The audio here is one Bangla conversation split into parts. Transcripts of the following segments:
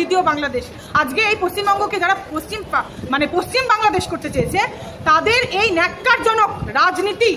দ্বিতীয় বাংলাদেশ আজকে এই পশ্চিমবঙ্গকে যারা পশ্চিম মানে পশ্চিম বাংলাদেশ করতে চেয়েছে, তাদের এই ন্যাক্কারজনক রাজনীতি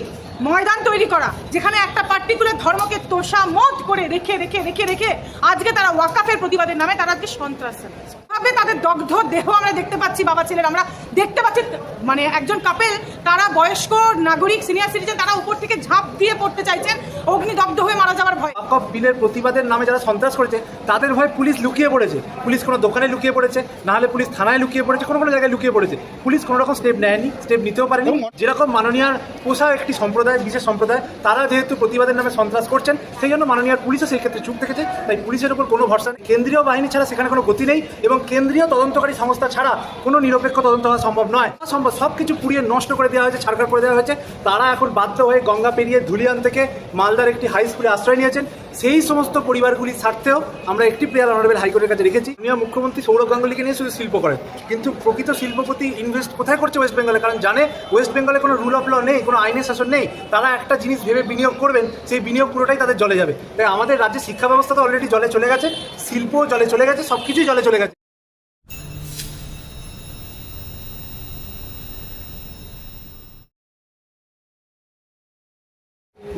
ময়দান তৈরি করা, যেখানে একটা পার্টিকুলার ধর্মকে তোষা মত করে রেখে রেখে রেখে রেখে আজকে তারা ওয়াকাফের প্রতিবাদের নামে তারা আজকে সন্ত্রাস চালাচ্ছে। ভাবে তাদের দগ্ধ দেহ আমরা দেখতে পাচ্ছি বাবা ছেলের। আমরা দেখতে পাচ্ছি মানে একজন কাপেল তারা বয়স্ক নাগরিক সিনিয়র সিটিজেন তারা উপর থেকে ঝাঁপ দিয়ে পড়তে চাইছেন। অগ্নিদগ্ধ হয়ে মারা যাওয়ার ভয়। বিলের প্রতিবাদের নামে যারা সন্ত্রাস করেছে তাদের ভয়ে পুলিশ লুকিয়ে পড়েছে। পুলিশ কোনো দোকানে লুকিয়ে পড়েছে না হলে পুলিশ থানায় লুকিয়ে পড়েছে কোনো কোনো জায়গায় লুকিয়ে পড়েছে। পুলিশ কোনো রকম স্টেপ নেয়নি স্টেপ নিতেও পারেনি। যেরকম মাননীয়ার পোষা একটি সম্প্রদায় বিশেষ সম্প্রদায় তারা যেহেতু প্রতিবাদের নামে সন্ত্রাস করছেন সেই জন্য মাননীয়ার পুলিশও সেই ক্ষেত্রে চুপ থেকেছে তাই পুলিশের উপর কোনো ভরসা নেই। কেন্দ্রীয় বাহিনী ছাড়া সেখানে কোনো গতি নেই এবং কেন্দ্রীয় তদন্তকারী সংস্থা ছাড়া কোনো নিরপেক্ষ তদন্ত হওয়া সম্ভব নয়। সম্ভব সব কিছু পুড়িয়ে নষ্ট করে দেওয়া হয়েছে, ছাড়খাড় করে দেওয়া হয়েছে। তারা এখন বাধ্য হয়ে গঙ্গা পেরিয়ে ধুলিয়ান থেকে মালদার একটি হাই স্কুলে আশ্রয় নিয়েছেন। সেই সমস্ত পরিবারগুলির স্বার্থেও আমরা একটি প্লেয়ার অনারেবল হাইকোর্টের কাছে রেখেছি। মাননীয় মুখ্যমন্ত্রী সৌরভ গাঙ্গুলিকে নিয়ে শুধু শিল্প করেন। কিন্তু প্রকৃত শিল্পপতি ইনভেস্ট কোথায় করছে ওয়েস্ট বেঙ্গলে কারণ জানে ওয়েস্ট বেঙ্গলে কোনো রুল অফ ল নেই, কোনো আইনের শাসন নেই। তারা একটা জিনিস ভেবে বিনিয়োগ করবেন, সেই বিনিয়োগ পুরোটাই তাদের জলে যাবে। তাই আমাদের রাজ্যের শিক্ষা ব্যবস্থা তো অলরেডি জলে চলে গেছে, শিল্পও জলে চলে গেছে সব কিছুই জলে চলে গেছে।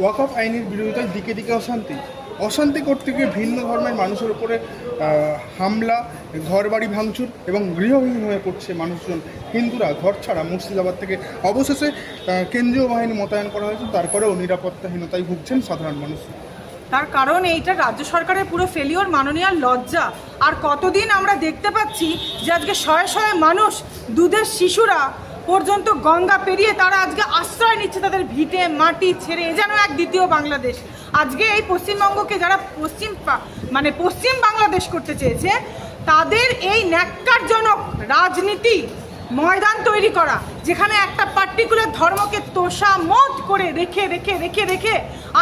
ওয়াকফ আইনের বিরোধিতায় দিকে দিকে অশান্তি। অশান্তি করতে গিয়ে ভিন্ন ধর্মের মানুষের উপরে হামলা, ঘরবাড়ি ভাঙচুর এবং গৃহহীন হয়ে পড়ছে মানুষজন। হিন্দুরা ঘর ছাড়া মুর্শিদাবাদ থেকে অবশেষে কেন্দ্রীয় বাহিনী মোতায়েন করা হয়েছে। তারপরেও নিরাপত্তাহীনতায় ভুগছেন সাধারণ মানুষ। তার কারণ এইটা, রাজ্য সরকারের পুরো ফেলিওর মাননীয় লজ্জা। আর কতদিন আমরা দেখতে পাচ্ছি যে আজকে শয়ে শয়ে মানুষ, দুধের শিশুরা পর্যন্ত গঙ্গা পেরিয়ে তারা আজকে আশ্রয় নিচ্ছে তাদের ভিটে, মাটি ছেড়ে যেন এক দ্বিতীয় বাংলাদেশ। আজকে এই পশ্চিমবঙ্গকে যারা পশ্চিম মানে পশ্চিম বাংলাদেশ করতে চেয়েছে, তাদের এই ন্যাক্কারজনক রাজনীতি ময়দান তৈরি করা, যেখানে একটা পার্টিকুলার ধর্মকে তোষামত করে রেখে রেখে রেখে রেখে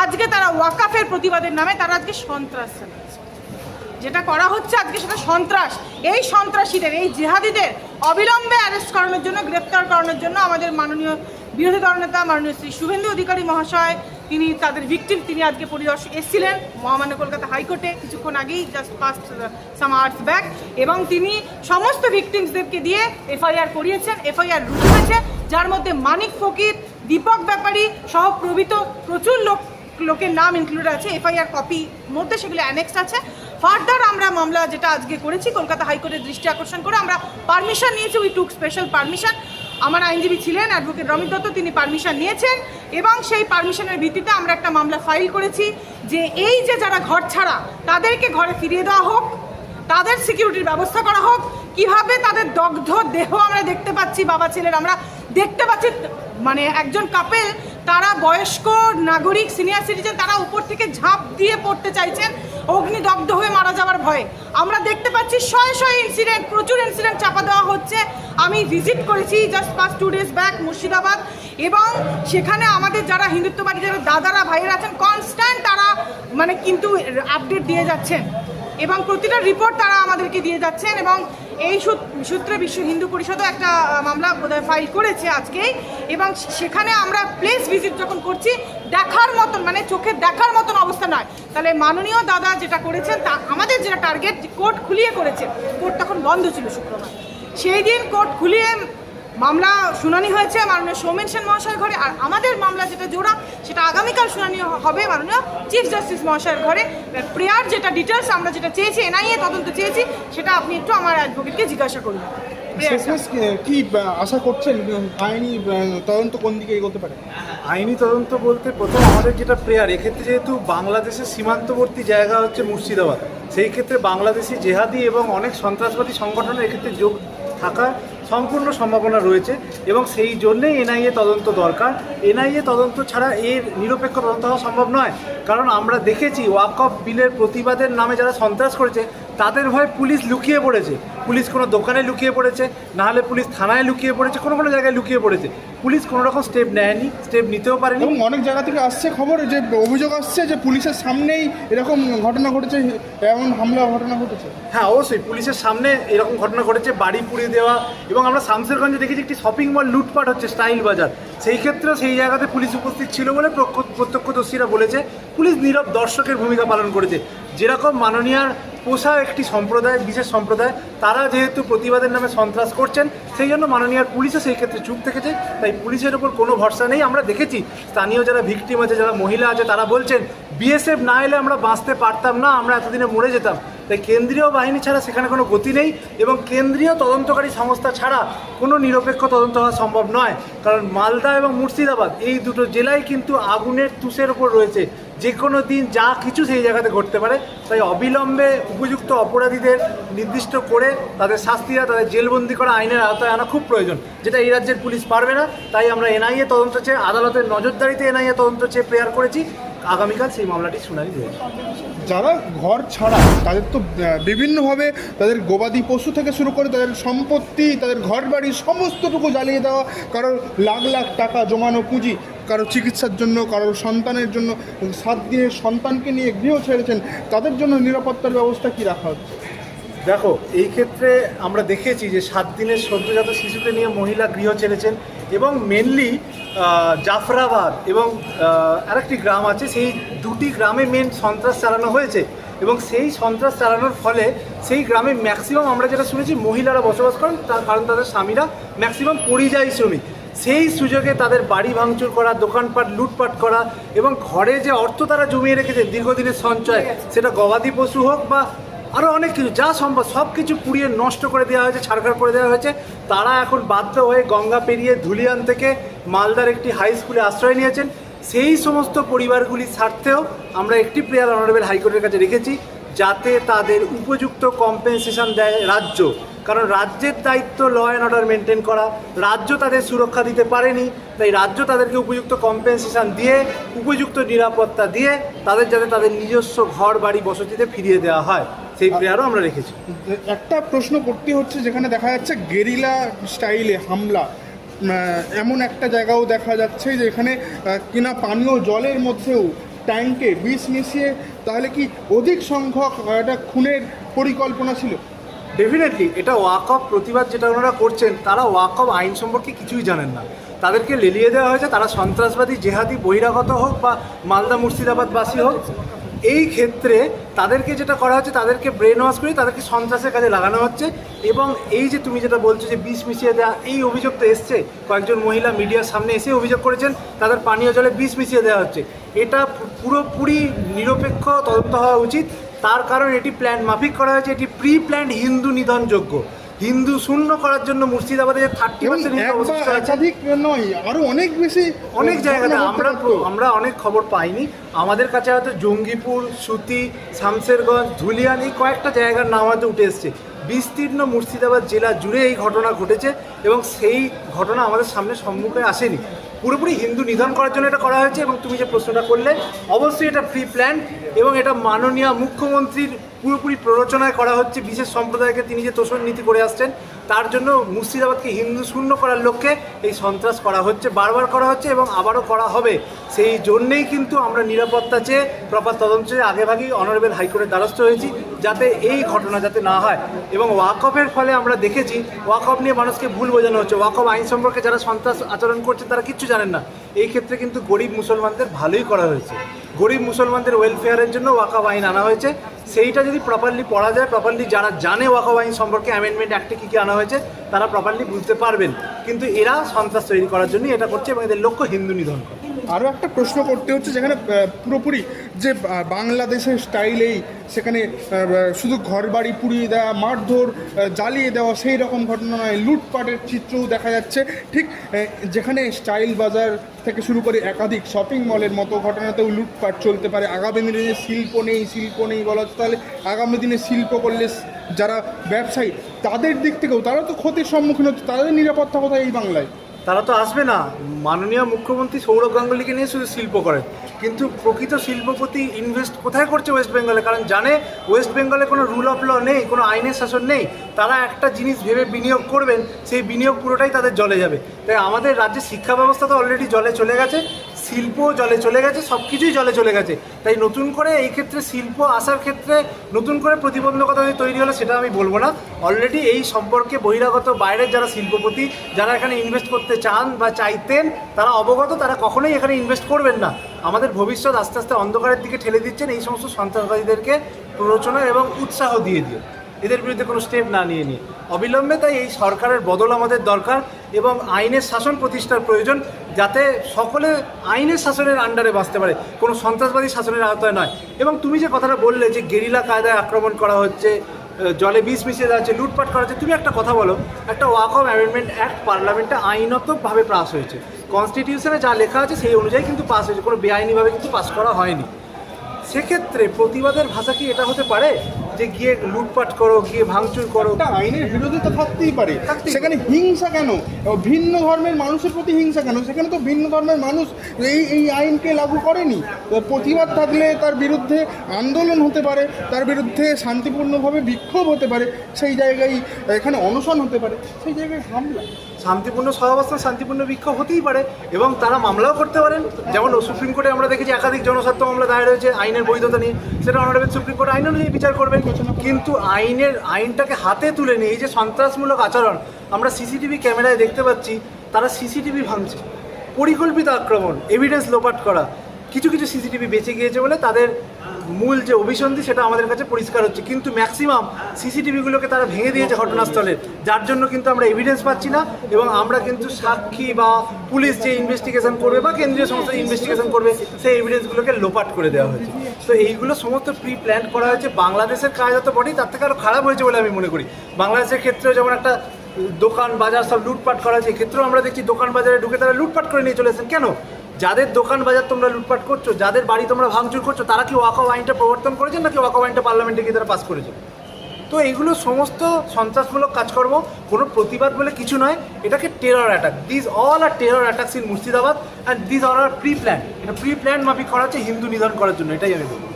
আজকে তারা ওয়াকাফের প্রতিবাদের নামে তারা আজকে সন্ত্রাস চালাচ্ছে। যেটা করা হচ্ছে আজকে সেটা সন্ত্রাস। এই সন্ত্রাসীদের, এই জেহাদিদের অবিলম্বে অ্যারেস্ট করানোর জন্য, গ্রেপ্তার করানোর জন্য আমাদের মাননীয় বিরোধী দলনেতা মাননীয় শ্রী শুভেন্দু অধিকারী মহাশয়, তিনি তাদের ভিকটিম তিনি আজকে পরিদর্শক এসেছিলেন মহামান্য কলকাতা হাইকোর্টে কিছুক্ষণ আগেই just past some hours back এবং তিনি সমস্ত ভিকটিমসদেরকে দিয়ে এফআইআর করিয়েছেন, এফআইআর হয়েছে যার মধ্যে মানিক ফকির, দীপক ব্যাপারী সহ প্রভৃত প্রচুর লোক, লোকের নাম ইনক্লুড আছে। এফআইআর কপি মধ্যে সেগুলো অ্যানেক্সড আছে। ফার্দার আমরা মামলা যেটা আজকে করেছি, কলকাতা হাইকোর্টের দৃষ্টি আকর্ষণ করে আমরা পারমিশন নিয়েছি উই টুক স্পেশাল পারমিশন আমার আইনজীবী ছিলেন অ্যাডভোকেট রমিত দত্ত, তিনি পারমিশন নিয়েছেন এবং সেই পারমিশনের ভিত্তিতে আমরা একটা মামলা ফাইল করেছি যে এই যে যারা ঘর ছাড়া, তাদেরকে ঘরে ফিরিয়ে দেওয়া হোক, তাদের সিকিউরিটির ব্যবস্থা করা হোক। কীভাবে তাদের দগ্ধ দেহ আমরা দেখতে পাচ্ছি, বাবা ছেলের আমরা দেখতে পাচ্ছি মানে একজন কাপেল তারা বয়স্ক নাগরিক সিনিয়র সিটিজেন তারা উপর থেকে ঝাঁপ দিয়ে পড়তে চাইছেন। অগ্নিদগ্ধ হয়ে মারা যাওয়ার ভয়ে। আমরা দেখতে পাচ্ছি শয়ে শয়ে ইনসিডেন্ট প্রচুর ইনসিডেন্ট চাপা দেওয়া হচ্ছে। আমি ভিজিট করেছি just past two days back Murshidabad. এবং সেখানে আমাদের যারা হিন্দুত্ববাদী, যারা দাদারা, ভাইয়েরা আছেন কনস্ট্যান্ট তারা মানে কিন্তু আপডেট দিয়ে যাচ্ছেন। এবং প্রতিটা রিপোর্ট তারা আমাদেরকে দিয়ে যাচ্ছেন। এবং এই সূত- সূত্রে বিশ্ব হিন্দু পরিষদও একটা মামলা ফাইল করেছে আজকেই। এবং সেখানে আমরা প্লেস ভিজিট যখন করছি দেখার মতন মানে চোখে দেখার মতন অবস্থা নয়। তাহলে মাননীয় দাদা যেটা করেছেন, তা আমাদের যেটা টার্গেট কোর্ট খুলিয়ে করেছে, কোর্ট তখন বন্ধ ছিল শুক্রবার। সেই দিন কোর্ট খুলিয়ে মামলা শুনানি হয়েছে মাননীয় সৌমেন সেন মহাশয়ের ঘরে, আর আমাদের মামলা যেটা জোড়া, সেটা আগামীকাল শুনানি হবে মাননীয় চিফ জাস্টিস মহাশয়ের ঘরে। প্রেয়ার যেটা ডিটেলস আমরা যেটা চেয়েছি এনআইএ তদন্ত চেয়েছি, সেটা আপনি একটু আমার অ্যাডভোকেটকে জিজ্ঞাসা করুন। কি- কি আশা করছেন আইনি তদন্ত কোন দিকে এগোতে পারে? আইনি তদন্ত বলতে প্রথম আমাদের যেটা প্রেয়ার এক্ষেত্রে যেহেতু বাংলাদেশের সীমান্তবর্তী জায়গা হচ্ছে মুর্শিদাবাদ সেই ক্ষেত্রে বাংলাদেশি জেহাদি এবং অনেক সন্ত্রাসবাদী সংগঠনের এক্ষেত্রে যোগ থাকার সম্পূর্ণ সম্ভাবনা রয়েছে এবং সেই জন্যেই এনআইএ তদন্ত দরকার। এনআইএ তদন্ত ছাড়া এর নিরপেক্ষ তদন্ত হওয়া সম্ভব নয়। কারণ আমরা দেখেছি ওয়াকফ বিলের প্রতিবাদের নামে যারা সন্ত্রাস করেছে তাদের ভয়ে পুলিশ লুকিয়ে পড়েছে। পুলিশ কোনো দোকানে লুকিয়ে পড়েছে না হলে পুলিশ থানায় লুকিয়ে পড়েছে কোনো কোনো জায়গায় লুকিয়ে পড়েছে। পুলিশ কোনো রকম স্টেপ নেয়নি স্টেপ নিতেও পারেনি। এবং অনেক জায়গা থেকে আসছে খবর যে অভিযোগ আসছে যে পুলিশের সামনেই এরকম ঘটনা ঘটেছে এমন হামলা ঘটনা ঘটেছে। হ্যাঁ অবশ্যই পুলিশের সামনে এরকম ঘটনা ঘটেছে বাড়ি পুড়িয়ে দেওয়া এবং আমরা শামসেরগঞ্জে দেখেছি একটি শপিং মল লুটপাট হচ্ছে স্টাইল বাজার। সেই ক্ষেত্রেও সেই জায়গাতে পুলিশ উপস্থিত ছিল বলে প্রত্যক্ষদর্শীরা বলেছে। পুলিশ নীরব দর্শকের ভূমিকা পালন করেছে। যেরকম মাননীয়ার পোষা একটি সম্প্রদায়, বিশেষ সম্প্রদায়, তারা যেহেতু প্রতিবাদের নামে সন্ত্রাস করছেন, সেই জন্য মাননীয় পুলিশও সেই ক্ষেত্রে চুপ থেকেছে। তাই পুলিশের ওপর কোনো ভরসা নেই। আমরা দেখেছি, স্থানীয় যারা ভিকটিম আছে, যারা মহিলা আছে, তারা বলছেন বিএসএফ না এলে আমরা বাঁচতে পারতাম না, আমরা এতদিনে মরে যেতাম। তাই কেন্দ্রীয় বাহিনী ছাড়া সেখানে কোনো গতি নেই এবং কেন্দ্রীয় তদন্তকারী সংস্থা ছাড়া কোনো নিরপেক্ষ তদন্ত হওয়া সম্ভব নয়। কারণ মালদা এবং মুর্শিদাবাদ, এই দুটো জেলায় কিন্তু আগুনের তুষের ওপর রয়েছে। যে কোনো দিন যা কিছু সেই জায়গাতে ঘটতে পারে। তাই অবিলম্বে উপযুক্ত অপরাধীদের নির্দিষ্ট করে তাদের শাস্তি দেওয়া, তাদের জেলবন্দি করা আইনের আওতায় আনা খুব প্রয়োজন, যেটা এই রাজ্যের পুলিশ পারবে না। তাই আমরা এনআইএ তদন্ত চেয়ে, আদালতের নজরদারিতে এনআইএ তদন্ত চেয়ে প্রেয়ার করেছি। আগামীকাল সেই মামলাটি শুনানি রয়েছে যারা ঘর ছাড়া তাদের তো বিভিন্নভাবে তাদের গবাদি পশু থেকে শুরু করে তাদের সম্পত্তি তাদের ঘর বাড়ি সমস্তটুকু জ্বালিয়ে দেওয়া কারোর লাখ লাখ টাকা জমানো পুঁজি কারও চিকিৎসার জন্য কারোর সন্তানের জন্য সাত দিনের সন্তানকে নিয়ে গৃহ ছেড়েছেন তাদের জন্য নিরাপত্তার ব্যবস্থা কি রাখা হচ্ছে? দেখো এই ক্ষেত্রে আমরা দেখেছি যে সাত দিনের সদ্যজাত শিশুকে নিয়ে মহিলা গৃহ ছেড়েছেন এবং মেনলি জাফরাবাদ এবং আরেকটি গ্রাম আছে সেই দুটি গ্রামে মেন সন্ত্রাস চালানো হয়েছে। এবং সেই সন্ত্রাস চালানোর ফলে সেই গ্রামে ম্যাক্সিমাম আমরা যেটা শুনেছি মহিলারা বসবাস করেন তার কারণ তাদের স্বামীরা ম্যাক্সিমাম পরিযায়ী শ্রমিক। সেই সুযোগে তাদের বাড়ি ভাঙচুর করা দোকানপাট লুটপাট করা এবং ঘরে যে অর্থ তারা জমিয়ে রেখেছে দীর্ঘদিনের সঞ্চয় সেটা গবাদি পশু হোক বা আরও অনেক কিছু, যা সম্ভব সব কিছু পুড়িয়ে নষ্ট করে দেওয়া হয়েছে, ছাড়খাড় করে দেওয়া হয়েছে। তারা এখন বাধ্য হয়ে গঙ্গা পেরিয়ে ধুলিয়ান থেকে মালদার একটি হাই স্কুলে আশ্রয় নিয়েছেন। সেই সমস্ত পরিবারগুলির স্বার্থেও আমরা একটি প্রেয়ার অনারেবল হাইকোর্টের কাছে রেখেছি, যাতে তাদের উপযুক্ত কম্পেনসেশন দেয় রাজ্য। কারণ রাজ্যের দায়িত্ব ল অ্যান্ড অর্ডার মেনটেন করা, রাজ্য তাদের সুরক্ষা দিতে পারেনি, তাই রাজ্য তাদেরকে উপযুক্ত কম্পেনসেশন দিয়ে, উপযুক্ত নিরাপত্তা দিয়ে, তাদের যাতে তাদের নিজস্ব ঘর বাড়ি বসতিতে ফিরিয়ে দেওয়া হয়। সেই প্রেয়ারও আমরা রেখেছি। একটা প্রশ্ন করতে হচ্ছে যেখানে দেখা যাচ্ছে গেরিলা স্টাইলে হামলা। এমন একটা জায়গাও দেখা যাচ্ছে যে এখানে কিনা পানীয় জলের মধ্যেও ট্যাঙ্কে বিষ মিশিয়ে তাহলে কি অধিক সংখ্যক একটা খুনের পরিকল্পনা ছিল? ডেফিনেটলি এটা ওয়াক অফ প্রতিবাদ যেটা ওনারা করছেন তারা ওয়াক অফ আইন সম্পর্কে কিছুই জানেন না। তাদেরকে লেলিয়ে দেওয়া হয়েছে তারা সন্ত্রাসবাদী জেহাদি বহিরাগত হোক বা মালদা মুর্শিদাবাদবাসী হোক। এই ক্ষেত্রে তাদেরকে যেটা করা হচ্ছে, তাদেরকে ব্রেন ওয়াশ করে তাদেরকে সন্ত্রাসের কাজে লাগানো হচ্ছে এবং এই যে তুমি যেটা বলছো যে বিষ মিশিয়ে দেওয়া এই অভিযোগ তো এসছে। কয়েকজন মহিলা মিডিয়ার সামনে এসে অভিযোগ করেছেন, তাদের পানীয় জলে বিষ মিশিয়ে দেওয়া হচ্ছে। এটা পুরোপুরি নিরপেক্ষ তদন্ত হওয়া উচিত। তার কারণ এটি প্ল্যান মাফিক করা হয়েছে, এটি প্রি প্ল্যান্ড হিন্দু নিধনযোগ্য। হিন্দু শূন্য করার জন্য মুর্শিদাবাদে যে থার্টি পার্সেন্ট এক অবশিষ্ট একাধিক নয় আরও অনেক বেশি অনেক জায়গাতে আমরা আমরা অনেক খবর পাইনি। আমাদের কাছে হয়তো জঙ্গিপুর সুতি শামসেরগঞ্জ ধুলিয়ান এই কয়েকটা জায়গার নাম হয়তো উঠে এসছে। বিস্তীর্ণ মুর্শিদাবাদ জেলা জুড়ে এই ঘটনা ঘটেছে এবং সেই ঘটনা আমাদের সামনে সম্মুখে আসেনি। পুরোপুরি হিন্দু নিধন করার জন্য এটা করা হয়েছে এবং তুমি যে প্রশ্নটা করলে অবশ্যই এটা ফ্রি প্ল্যান এবং এটা মাননীয় মুখ্যমন্ত্রীর পুরোপুরি প্ররোচনায় করা হচ্ছে, বিশেষ সম্প্রদায়কে তিনি যে তোষণ নীতি করে আসছেন, তার জন্য মুর্শিদাবাদকে হিন্দু শূন্য করার লক্ষ্যে এই সন্ত্রাস করা হচ্ছে, বারবার করা হচ্ছে এবং আবারও করা হবে। সেই জন্যেই কিন্তু আমরা নিরাপত্তা চেয়ে প্রপার তদন্ত চেয়ে আগেভাগেই অনারেবল হাইকোর্টের দ্বারস্থ হয়েছি, যাতে এই ঘটনা যাতে না হয়। এবং ওয়াকফের ফলে আমরা দেখেছি, ওয়াকফ নিয়ে মানুষকে ভুল বোঝানো হচ্ছে। ওয়াকফ আইন সম্পর্কে যারা সন্ত্রাস আচরণ করছে, তারা কিচ্ছু জানেন না। এই ক্ষেত্রে কিন্তু গরিব মুসলমানদের ভালোই করা হয়েছে। গরিব মুসলমানদের ওয়েলফেয়ারের জন্য ওয়াকাব আইন আনা হয়েছে। সেইটা যদি প্রপারলি পড়া যায় প্রপারলি যারা জানে ওয়াকাব আইন সম্পর্কে অ্যামেন্ডমেন্ট অ্যাক্টে কী কী আনা হয়েছে, তারা প্রপারলি বুঝতে পারবেন। কিন্তু এরা সন্ত্রাস তৈরি করার জন্যই এটা করছে এবং এদের লক্ষ্য হিন্দু নিধন করা। আরও একটা প্রশ্ন করতে হচ্ছে, যেখানে পুরোপুরি যে বাংলাদেশের স্টাইলেই সেখানে শুধু ঘর বাড়ি পুড়িয়ে দেওয়া, মারধর জ্বালিয়ে দেওয়া, সেই রকম ঘটনা নয়, লুটপাটের চিত্রও দেখা যাচ্ছে। ঠিক যেখানে স্টাইল বাজার থেকে শুরু করে একাধিক শপিং মলের মতো ঘটনাতেও লুটপাট চলতে পারে। আগামী দিনে শিল্প নেই শিল্প নেই বলা হচ্ছে, তাহলে আগামী দিনে শিল্প করলে যারা ব্যবসায়ী, তাদের দিক থেকেও, তারা তো ক্ষতির সম্মুখীন হচ্ছে, তাদের নিরাপত্তা কোথায় এই বাংলায়? তারা তো আসবে না। মাননীয় মুখ্যমন্ত্রী সৌরভ গাঙ্গুলিকে নিয়ে শুধু শিল্প করে। কিন্তু প্রকৃত শিল্পপতি ইনভেস্ট কোথায় করছে ওয়েস্ট বেঙ্গলে কারণ জানে ওয়েস্ট বেঙ্গলে কোনো রুল অফ ল নেই, কোনো আইনের শাসন নেই। তারা একটা জিনিস ভেবে বিনিয়োগ করবেন, সেই বিনিয়োগ পুরোটাই তাদের জলে যাবে। তাই আমাদের রাজ্যের শিক্ষা ব্যবস্থা তো অলরেডি জলে চলে গেছে। শিল্প জলে চলে গেছে সব কিছুই জলে চলে গেছে। তাই নতুন করে এই ক্ষেত্রে শিল্প আসার ক্ষেত্রে নতুন করে প্রতিবন্ধকতা তৈরি হলো সেটা আমি বলব না। অলরেডি এই সম্পর্কে বহিরাগত বাইরের যারা শিল্পপতি, যারা এখানে ইনভেস্ট করতে চান বা চাইতেন, তারা অবগত, তারা কখনোই এখানে ইনভেস্ট করবেন না। আমাদের ভবিষ্যৎ আস্তে আস্তে অন্ধকারের দিকে ঠেলে দিচ্ছেন এই সমস্ত সন্ত্রাসবাদীদেরকে প্ররোচনা এবং উৎসাহ দিয়ে দিয়ে। এদের বিরুদ্ধে কোনো স্টেপ না নিয়ে নিয়ে। অবিলম্বে তাই এই সরকারের বদল আমাদের দরকার এবং আইনের শাসন প্রতিষ্ঠার প্রয়োজন। যাতে সকলে আইনের শাসনের আন্ডারে বাঁচতে পারে। কোনো সন্ত্রাসবাদী শাসনের আওতায় নয়। এবং তুমি যে কথাটা বললে যে গেরিলা কায়দায় আক্রমণ করা হচ্ছে জলে বিষ মিশিয়ে দেওয়া হচ্ছে লুটপাট করা হচ্ছে, তুমি একটা কথা বলো, একটা ওয়াক অফ অ্যামেন্ডমেন্ট অ্যাক্ট পার্লামেন্টে আইনতভাবে পাস হয়েছে। কনস্টিটিউশনে যা লেখা আছে সেই অনুযায়ী কিন্তু পাস হয়েছে, কোনো বেআইনিভাবে কিন্তু পাস করা হয়নি। সেক্ষেত্রে প্রতিবাদের ভাষা কি এটা হতে পারে? যে গিয়ে লুটপাট করো গিয়ে ভাঙচুর করো। আইনের তো থাকতেই পারে। সেখানে হিংসা কেন? ভিন্ন ধর্মের মানুষের প্রতি হিংসা কেন? সেখানে তো ভিন্ন ধর্মের মানুষ এই এই আইনকে লাগু করেনি। প্রতিবাদ থাকলে তার বিরুদ্ধে আন্দোলন হতে পারে তার বিরুদ্ধে শান্তিপূর্ণভাবে বিক্ষোভ হতে পারে সেই জায়গায় এখানে অনশন হতে পারে সেই জায়গায় হামলা। শান্তিপূর্ণ সহাবস্থান শান্তিপূর্ণ বিক্ষোভ হতেই পারে এবং তারা মামলাও করতে পারেন। যেমন সুপ্রিম কোর্টে আমরা দেখেছি একাধিক জনস্বার্থ মামলা দায়ের হয়েছে, আইনের বৈধতা নিয়ে। সেটা অনারেবল সুপ্রিম কোর্ট আইন অনুযায়ী বিচার করবেন কিন্তু আইনের, আইনটাকে হাতে তুলে নিয়ে এই যে সন্ত্রাসমূলক আচরণ, আমরা সিসিটিভি ক্যামেরায় দেখতে পাচ্ছি, তারা সিসিটিভি ভাঙছে। পরিকল্পিত আক্রমণ এভিডেন্স লোপাট করা, কিছু কিছু সিসিটিভি বেঁচে গিয়েছে বলে তাদের মূল যে অভিসন্ধি সেটা আমাদের কাছে পরিষ্কার হচ্ছে। কিন্তু ম্যাক্সিমাম সিসিটিভিগুলোকে তারা ভেঙে দিয়েছে ঘটনাস্থলে, যার জন্য কিন্তু আমরা এভিডেন্স পাচ্ছি না এবং আমরা কিন্তু সাক্ষী বা পুলিশ যে ইনভেস্টিগেশন করবে বা কেন্দ্রীয় সংস্থা ইনভেস্টিগেশন করবে, সেই এভিডেন্সগুলোকে লোপাট করে দেওয়া হয়েছে। তো এইগুলো সমস্ত প্রি প্ল্যান করা হয়েছে। বাংলাদেশের কাজ হতো বটেই তার থেকে আরও খারাপ হয়েছে বলে আমি মনে করি। বাংলাদেশের ক্ষেত্রেও যেমন একটা দোকান বাজার সব লুটপাট করা হয়েছে, এক্ষেত্রেও আমরা দেখছি দোকান বাজারে ঢুকে তারা লুটপাট করে নিয়ে চলে এসেছেন। কেন? যাদের দোকান বাজার তোমরা লুটপাট করছ, যাদের বাড়ি তোমরা ভাঙচুর করছ, তারা কি ওয়াকাও আইনটা প্রবর্তন করেছেন নাকি ওয়াকাও আইনটা পার্লামেন্টে গিয়ে তারা পাস করেছে তো এইগুলো সমস্ত সন্ত্রাসমূলক কাজকর্ম, কোনো প্রতিবাদ বলে কিছু নয়, এটাকে terror attack this all are terror attacks in Murshidabad and this all are pre plan এটা প্রি প্ল্যান মাফিক করা হচ্ছে হিন্দু নিধন করার জন্য, এটাই আমি বলব।